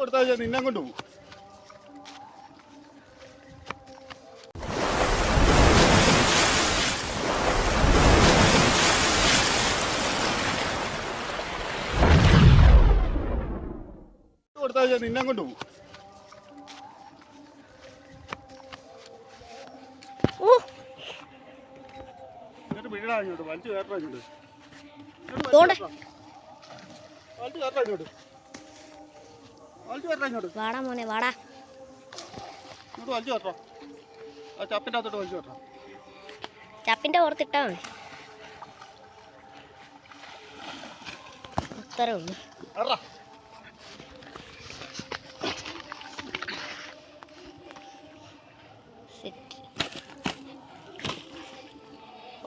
കൊടുത്താൽ നിന്നെ കൊണ്ട് പോകും കൊടുത്താൽ നിന്നെ കൊണ്ട് പോകും ഓ എന്നിട്ട് വീടാ ഇങ്ങോട്ട് വലിച്ചു കയറ്റാ ഇങ്ങോട്ട്. ഇങ്ങോട്ട് വലിച്ചു കയറ്റാ ഇങ്ങോട്ട് വലിച്ചു കയറ്റാ ഇങ്ങോട്ട്. വാടാ മോനെ വാടാ. ഇങ്ങോട്ട് വലിച്ചു കയറ്റാ ആ ചപ്പിന്റെ അകത്തോട്ട് വലിച്ചു കയറ്റാ ചപ്പിന്റെ ഓർത്തിട്ടാ മതി അത്രേ ഉള്ളൂ. സെറ്റ്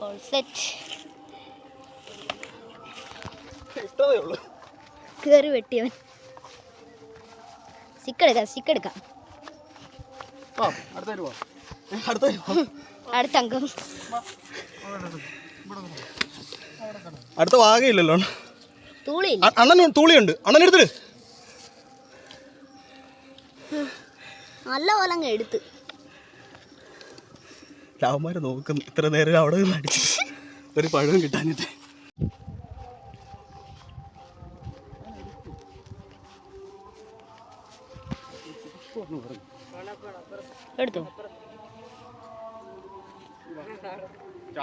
ഓൾ സെറ്റ് കയറി വെട്ടിയവൻ. സ്റ്റിക്ക് എടുക്കാം സ്റ്റിക്ക് എടുക്കാം അടുത്ത അംഗം. അടുത്ത വാകയില്ലല്ലോ അണ്ണൻ തൂളിയുണ്ട്. അണ്ണൻ എടുത്തിട്ട് നല്ല പോലെ അങ്ങ് എടുത്ത്. രാവന്മാരെ നോക്കുന്നു ഇത്ര നേരം അവിടെ നിന്ന് അടിച്ച് ഒരു പഴവും കിട്ടാനിട്ട്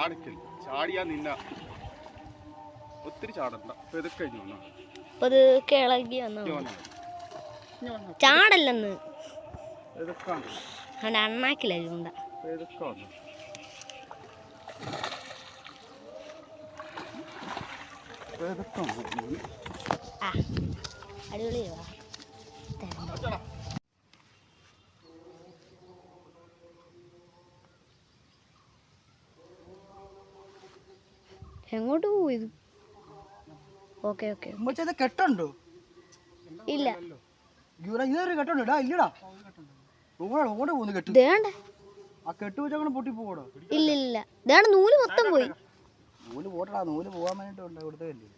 ചാടിക്കൽ ചാടിയാ നിന്ന ഒത്തിരി ചാടണ്ട. പെതുക്കെ. ചാടല്ലെന്ന്. അവന്റെ അണ്ണാക്കില്ല ചൂണ്ട. പെതുക്കെ വന്നു പെതുക്കെ വന്നു. ആ അടിപൊളി വാ എങ്ങോട്ട് പോവും ഇത്? Okay okay. ഉമ്മച്ചത് കെട്ടുണ്ടോ? ഇല്ല. ഇവിടെ ഇതൊരു കെട്ടുണ്ട്? ഇടാ ഇല്ലടാ. ഓടെ ഓടെ പോകുന്നു കെട്ട്? ദേണ്ട ആ കെട്ട് വെച്ചങ്ങനെ പൊട്ടി പോകടോ ഇല്ല ഇല്ല ദേണ്ട നൂൽ മൊത്തം പോയി. നൂൽ പോട്ടടാ നൂൽ പോകാൻ വേണ്ടിട്ട് ഉണ്ട് കൊടുത്തതല്ലേ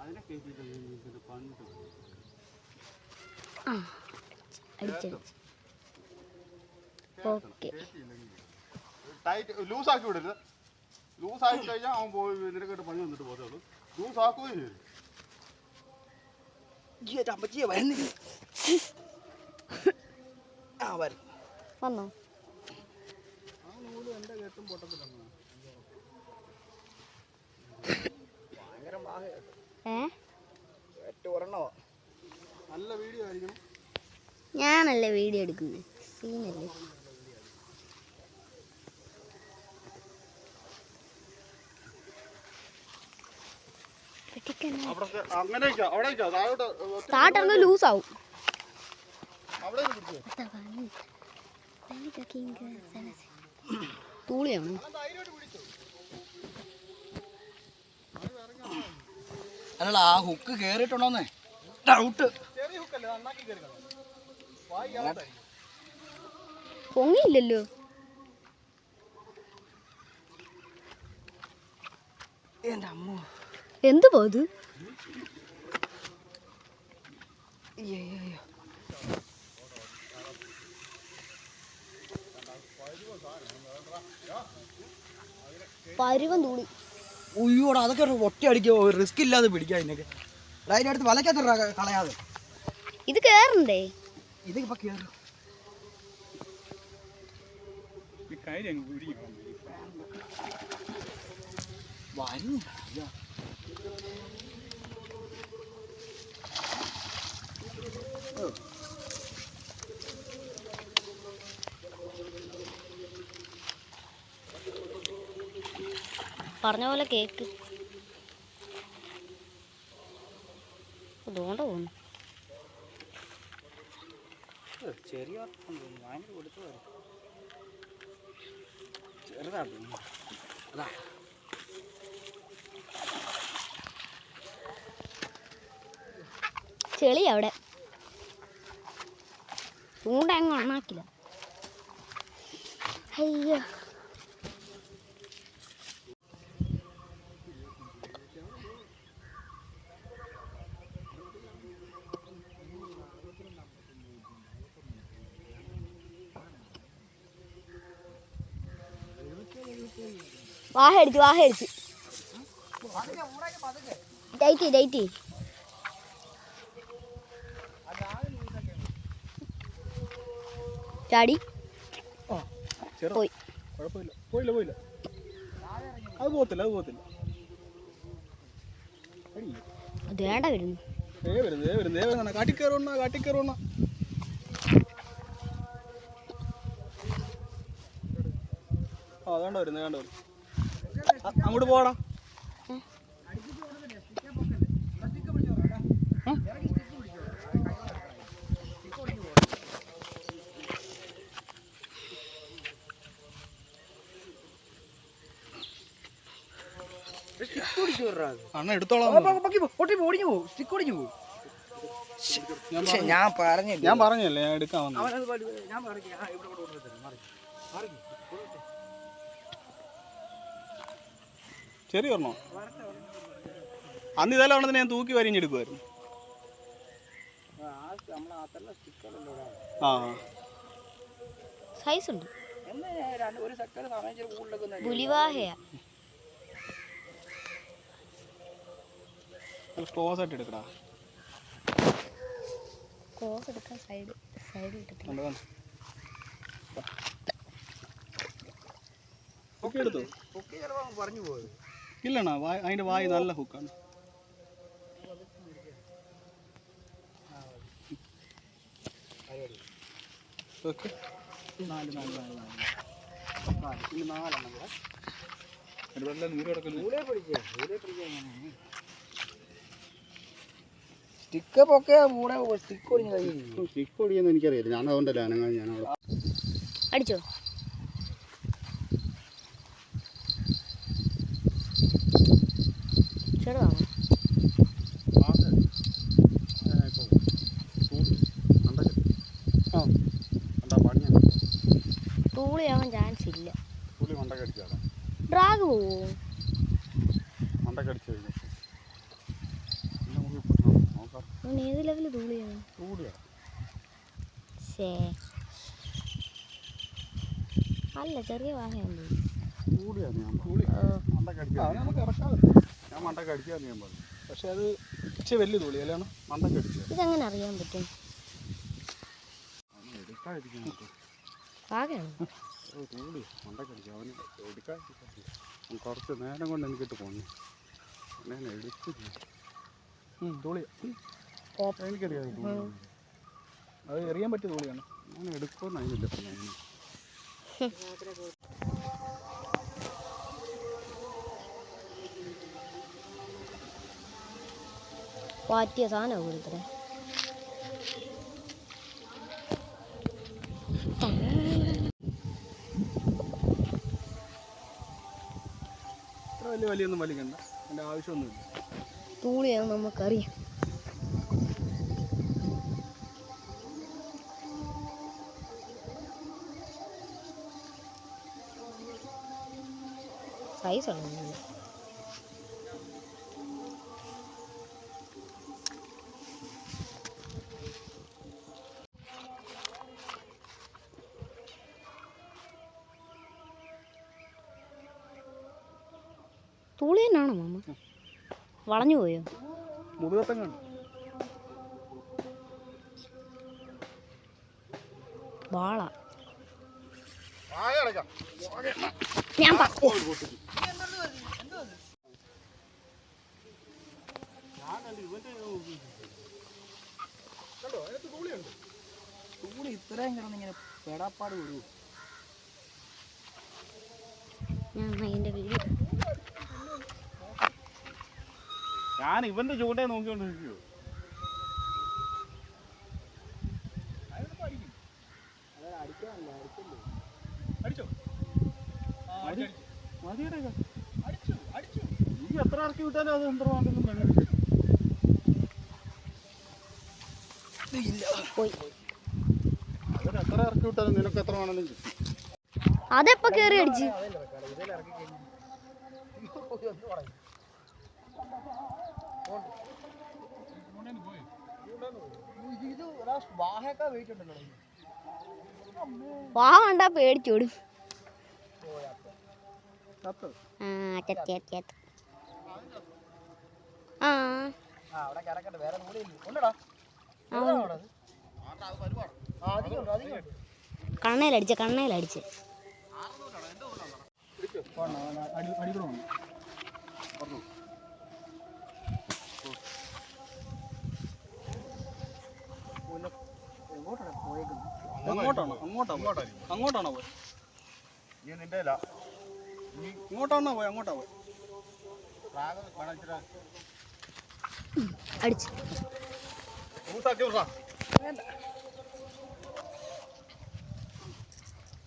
അതിനെ കേട്ടിട്ട് ഇതിന് പണ്ട് ആ. അടിച്ചടിച്ച് ഓക്കെ. ടൈറ്റ് ലൂസ് ആക്കി വിടരുത്. ലൂസ് ആക്കി കഴിഞ്ഞാൽ അവൻ പോയി നിനക്കിട്ട് പണി വന്നിട്ട് പോകത്തേ ഉള്ളൂ. ലൂസ് ആക്കുകയും ചെയ്യും വന്നോ? ഏ? ഏറ്റവും ഒരെണ്ണോ? നല്ല വീഡിയോ ആയിരിക്കണം ഞാനല്ലേ വീഡിയോ എടുക്കുന്നത് സീനല്ലേ? ലൂസ് ആവും തൂളിയാണ്? അല്ലടാ ആ ഹുക്ക് കേറിയിട്ടുണ്ടോന്നേ? ഡൗട്ട് പൊങ്ങിയില്ലല്ലോ. എന്ത് പോത്? പരുവം തൂളി ഉയ്യോടാ അതൊക്കെ ഒറ്റ അടിക്കോ റിസ്ക് ഇല്ലാതെ പിടിക്കാം അതിനൊക്കെ അതിന്റെ അടുത്ത് കളയാതെ. ഇത് കേറണ്ടേ? ഇത് ഇപ്പൊ കേറും. പറഞ്ഞ പോലെ കേക്ക്. അതുകൊണ്ട് പോകുന്നു ചെറിയ ഭയങ്കര കൊടുത്തു ചെറുതാ അതാ. ചെളി അവിടെ. ചൂണ്ട അങ്ങ് ഒണ്ണാക്കില്ല അയ്യോ. വാഹ അടിച്ചു ഡൈറ്റി ഡൈറ്റി ചാടി. പോയി. പോയില്ല പോയില്ല. അത് പോകത്തില്ല അത് പോകത്തില്ല. അടി. അത് വേണ്ട വരുന്നു. ആ വരുന്നു വേണ്ട അങ്ങോട്ട് പോടാ. അണ്ണ എടുത്തോളാം ഒടിഞ്ഞു പോകും സ്റ്റിക്ക് ഒടിഞ്ഞു പോകും ഞാൻ പറഞ്ഞില്ല? ഞാൻ പറഞ്ഞല്ലേ? ഞാൻ എടുക്കാൻ വന്നു ചെറിയ ഒരെണ്ണോ. അന്ന് ഇതെല്ലാം ഉണ്ടെന്ന് ഞാൻ തൂക്കി വരിഞ്ഞെടുക്കുമായിരുന്നു ആ. സൈസ് ഉണ്ട്. ക്ലോസ് ആയിട്ട് എടുക്കടാ. ക്ലോസ് എടുക്കാൻ സൈഡ് സൈഡിൽ ഓക്കെ എടുത്തു? ചിലപ്പോൾ പറഞ്ഞു പോയത് ഇല്ലണ്ണ വായ അതിന്റെ വായി നല്ല ഹുക്കാണ് ഓക്കെ നാല് നാല് നാല് നാലെണ്ണം കൂടെ. നൂറ് കിടക്കുന്നു. സ്റ്റിക്ക് പൊക്കെ മൂടെ സ്റ്റിക്ക് ഒടിഞ്ഞ കയ്യിൽ സ്റ്റിക്ക് ഓടിയെന്ന് എനിക്കറിയില്ല ഞാൻ അതുകൊണ്ടല്ല ഞാൻ അവിടെ അടിച്ചോ ചെറുതാണോ ആ കണ്ടാ പണിയാണ് തൂളിയാവാൻ ചാൻസ് ഇല്ല പുളി മണ്ടക്കടിച്ചാടാ അവൻ ഏത് ലെവൽ തൂളിയാണ് അല്ല ചെറിയ വാഹയാണ് പക്ഷെ അത് ഇച്ചിരി വലിയ തുള്ളി അല്ലാണ് മണ്ടക്കടിച്ചു ഇതെങ്ങനെ അറിയാൻ പറ്റും? എടുക്കാതിരിക്കുന്നു കുറച്ച് നേരം കൊണ്ട് എനിക്കിട്ട് പോന്നു ഞാൻ എടുത്തു തുളി. എനിക്കറിയാം. അത് എറിയാൻ പറ്റിയ തോളിയാണ്. ഞാൻ എടുക്കുമെന്ന് അതിനില്ല. പാറ്റിയ സാധനം കൊടുത്തേ വലിയ വലിയൊന്നും വലിക്കണ്ട. അതിന്റെ ആവശ്യമൊന്നുമില്ല. തൂളിയാണ് നമുക്കറിയാം. സൈസ് ഉണ്ടോ? തൂളി തന്നെയാണോ മാമ? വളഞ്ഞു പോയോ? വാള. ഞാൻ തൂളി ഇത്രയും കിടന്ന് ഇങ്ങനെ പെടാപ്പാട് വിടൂ ഞാൻ ഇവന്റെ ചൂണ്ടേ നോക്കിക്കൊണ്ടിരിക്കുവോ? നീ എത്ര ഇറക്കി വിട്ടാലും അത് യന്ത്രമാണെന്നും എത്ര ഇറക്കി വിട്ടാലും നിനക്ക് എത്ര വേണമെങ്കിലും കിട്ടും അതെപ്പോ കേറി അടിച്ച്? ഇത് വാഹയൊക്കെ വെയിറ്റ് ഉണ്ടല്ലോ വാ കണ്ടാ പേടിച്ചോടും ആ ചത്തി ചത്തി ആ. അവിടെ കിടക്കട്ടെ വേറെ കൂടെ ഇല്ല ഉണ്ടടാ ആ, ചെറുതാണോ അവിടെ അത്? ആ, അധികം ഉണ്ട്, അധികം ഉണ്ട്. കണ്ണയിലടിച്ച കണ്ണയിലടിച്ച് പോണം, പുല്ല- എങ്ങോട്ടാണ് പോയേക്കുന്നത്? അങ്ങോട്ടാണോ. അങ്ങോട്ടാണോ? അങ്ങോട്ടാണോ. പോയി? നീ നിന്റെ ഇല്ല ഇങ്ങോട്ടാണോ പോയി? അങ്ങോട്ടാ പോയി? വേണമെങ്കിൽ അടിച്ച്.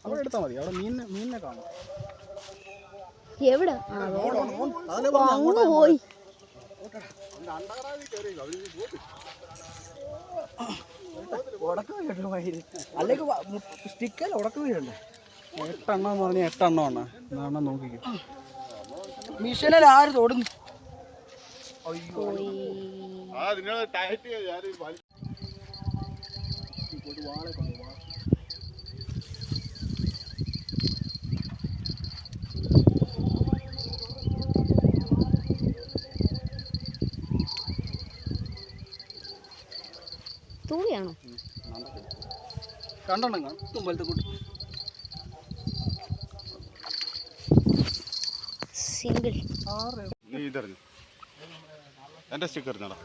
അവിടെ എടുത്താൽ മതി. അവിടെ മീനിനെ മീനിനെ കാണാം. എവിടെ? അങ്ങ് പോയി. അണ്ടകടാവി കയറി അവർ പോട്ട് ഉടക്കം വീഴല്ലോ വൈകിട്ട് അല്ലെങ്കിൽ സ്റ്റിക്കല്ല ഉടക്കം വീഴല്ലേ എട്ടെണ്ണം എന്ന് പറഞ്ഞാൽ എട്ടെണ്ണം ആണ്. എണ്ണം നോക്കിക്കോ. മിഷനിൽ ആര് തൊടുന്നു? അയ്യോ. ആ നിങ്ങൾ ടൈറ്റ് വലി വാളെ കൊണ്ട് വാ തൂളിയാണോ രണ്ടെണ്ണം കാണും. തുമ്പലത്തെ കൂട്ടി. സിംഗിൾ നീ ഇതറിഞ്ഞു. എന്റെ സ്റ്റിക്കർ എറിഞ്ഞടാ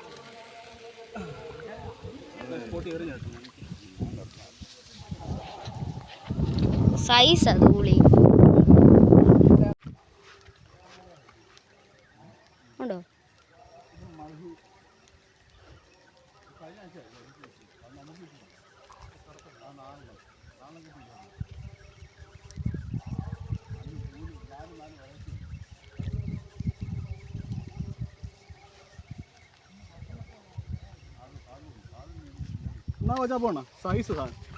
സൈസ് അത് കൂളി ഉണ്ടോ? എന്നാ വെച്ചാ പോണ സൈസ് സാധനം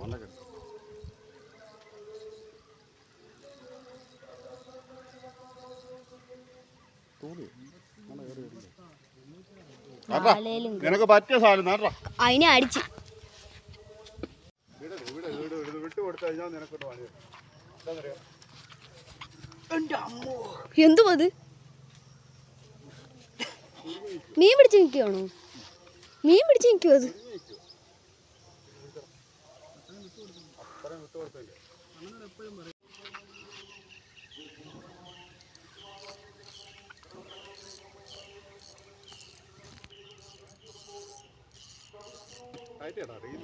വന്നൊക്കെ നിനക്ക് പറ്റിയ സാധനം അതിനെ അടിച്ച്. വീട് വീട് വീട് വീട് വിട്ടു കൊടുത്തു കഴിഞ്ഞാൽ നിനക്കൊട്ട് പണി തരും. എന്താന്നറിയോ എന്റെ അമ്മോ എന്തു അത് മീൻ പിടിച്ച് നിൽക്കുകയാണോ മീൻ പിടിച്ച് നിൽക്കുമോ അത്? ആയിട്ടേടാ റീൽ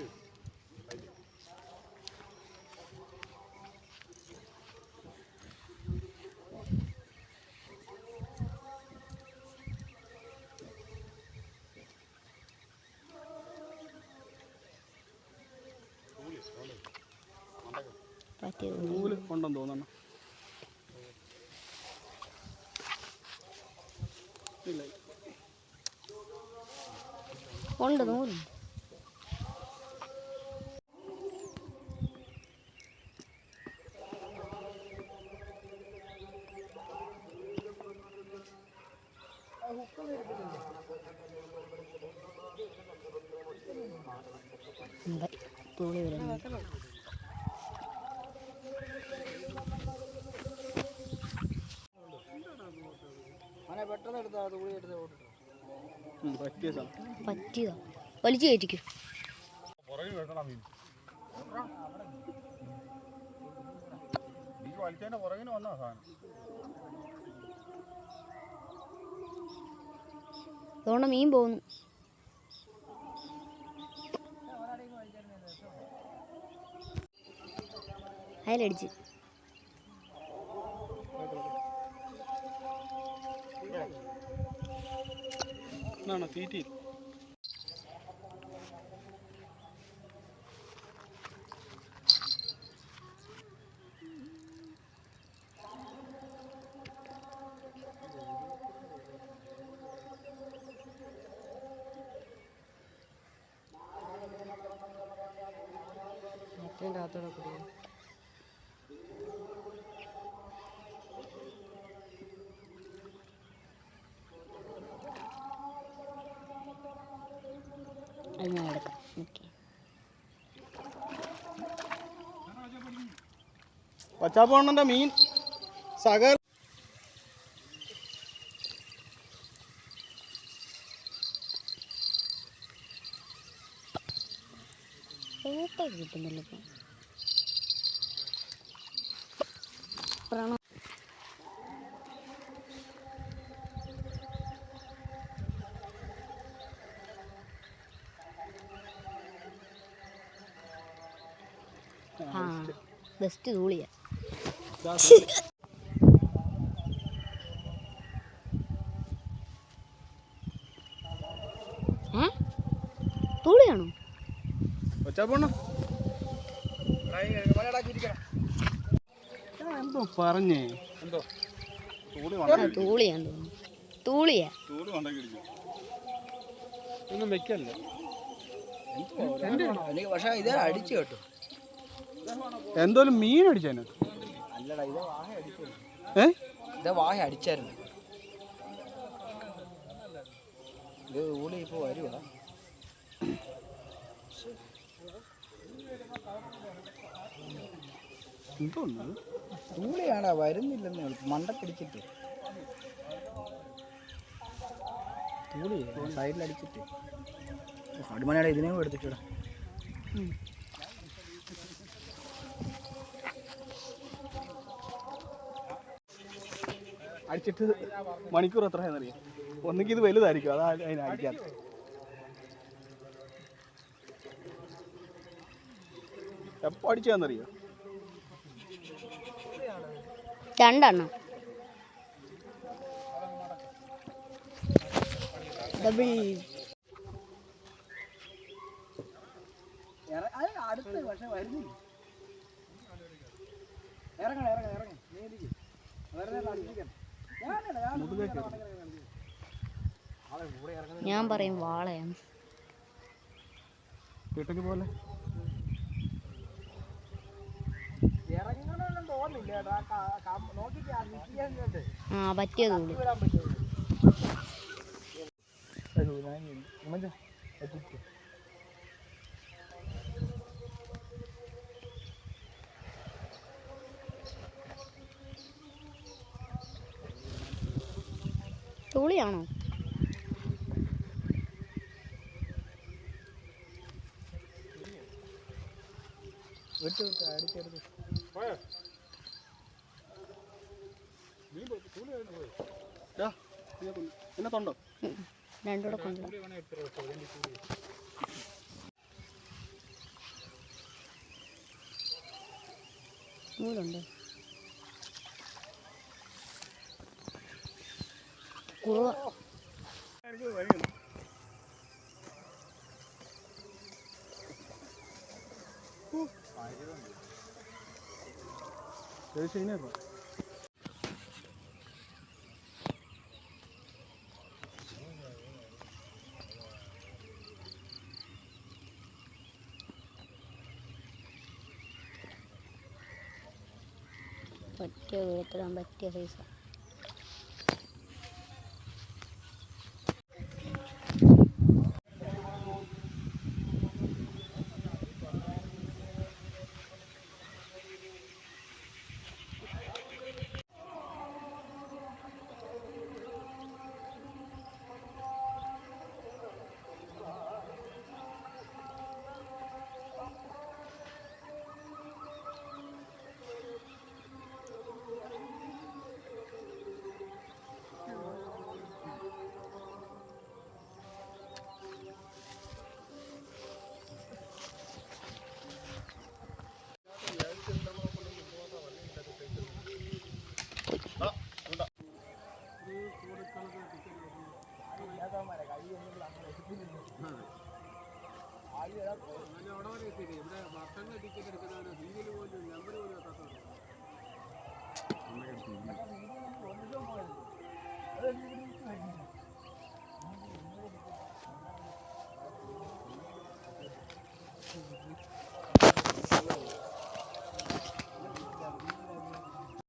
പറ്റിയത് നൂൽ ഉണ്ടെന്ന് തോന്നണം ഇല്ല. ഉണ്ട് നൂലുണ്ട് ഉണ്ട്. തൂളി വരുന്നു അങ്ങനെ പെട്ടെന്ന് എടുത്താൽ അത് കൂടി എടുത്ത് ഓട്ടിട്ടു പറ്റിയ സാധനം പറ്റിയതാ വലിച്ചു കയറ്റിക്കും. വലിച്ചതിന്റെ പുറകിന് വന്നാ സാധനം. അതുകൊണ്ട് മീൻ പോകുന്നു. അതിലടിച്ച് എന്നാണ് തീറ്റയിൽ. ഇതിന്റെ അകത്തോടെ കൂടി അത് ഞാൻ എടുക്കാം. ഓക്കെ. പച്ചാപ്പോണ്ണന്റെ മീൻ സഹ ഫോട്ടോ കിട്ടുന്നില്ല ഇപ്പം പ്രണ ആ ബെസ്റ്റ് തൂളിയ തൂളിയാണോ? എന്തോ പറഞ്ഞേ? എന്തോ? തൂളിയാന്ന് തോന്നുന്നു. തൂളിയാ. ഒന്നും വെക്കല്ലേ? പക്ഷെ ഇത് അടിച്ചു കേട്ടോ. എന്തോലും മീൻ അടിച്ചേനെ. അല്ലടാ ഇത് വാഹ അടിച്ചു ഏ? വാഹ അടിച്ചായിരുന്നു. ഇത് ഊളി വരുവാ. വരുന്നില്ലെന്ന് മണ്ടക്കടിച്ചിട്ട്. തൂളി സൈഡിലടിച്ചിട്ട് അടിമണിയാണ് ഇതിനെയും എടുത്തിട്ടാ അടിച്ചിട്ട് മണിക്കൂർ എത്ര അറിയാം. ഒന്നെങ്കിൽ ഇത് വലുതായിരിക്കും അതാ അതിനെ അടിക്കാൻ എപ്പോ അടിച്ചാന്നറിയോ രണ്ടെണ്ണം. ഡബിൾ അടുത്ത് പക്ഷെ വരുന്നില്ല. ഇറങ്ങണം ഇറങ്ങണം ഇറങ്ങണം. നീ ഇരിക്ക്. വെറുതെ അടിപ്പിക്കണം. ഞാൻ ഞാൻ പറയും വാളയാണ്. പോലെ ആ പറ്റിയത് ക- നോക്കിയിട്ട് ആ നിൽക്കാൻ കണ്ട് ആ പറ്റിയ തൂളി വരാൻ പറ്റുമോ അയ്യോ, ഞാൻ തൂളിയാണോ വിട്ടു വിട്ടു കൊണ്ടുപോകും നൂലുണ്ട് കുറുവ. പറ്റിയ ദൂരത്തിടാൻ പറ്റിയ സൈസാണ്